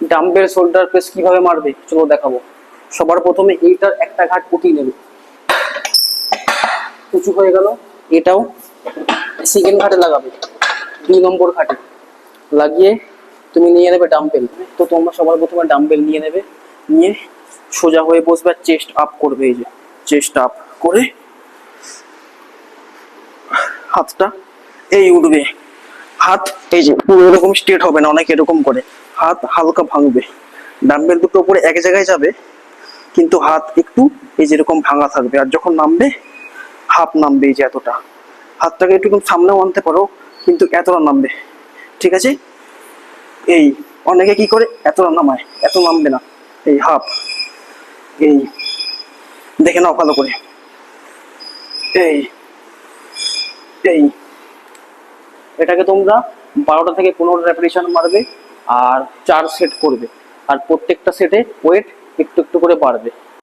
Dumbbell shoulder press কীভাবে মারবে চলো দেখাবো। সবার প্রথমে এইটার একটা ঘাট উঠিয়ে নেবে। উঁচু হয়ে গেল, এটাও সেকেন্ড ঘাটে লাগাবে, দুই নম্বর ঘাটে। লাগিয়ে তুমি নিয়ে নেবে ডাম্বেল। তো তোমরা সবার প্রথমে ডাম্বেল নিয়ে নেবে, নিয়ে সোজা হয়ে বসবে চেস্ট আপ করবে এই যে চেস্ট আপ করে হাতটা এই উঠবে। হাত এই যে, পুরো এরকম স্ট্রেট হবে না, অনেক এরকম করে। হাত হালকা ভাঙবে। ডাম্বেল দুটো উপরে এক জায়গায় যাবে, কিন্তু হাত একটু এই যেরকম ভাঙা থাকবে। আর যখন নামবে, হাফ নামবে এই যে এতটা। হাতটাকে একটু সামনেও আনতে পারো, কিন্তু এতটা নামবে। ঠিক আছে? এই, অনেকে কি করে? এতটা নামায়, এত নামবে না। এই হাফ, এই, দেখে নাও ভালো করে। এই এই, এটাকে তোমরা বারোটা থেকে পনেরো রেপিটেশন মারবে। আর চার সেট করবে। আর প্রত্যেকটা সেটে ওয়েট একটু একটু করে বাড়বে।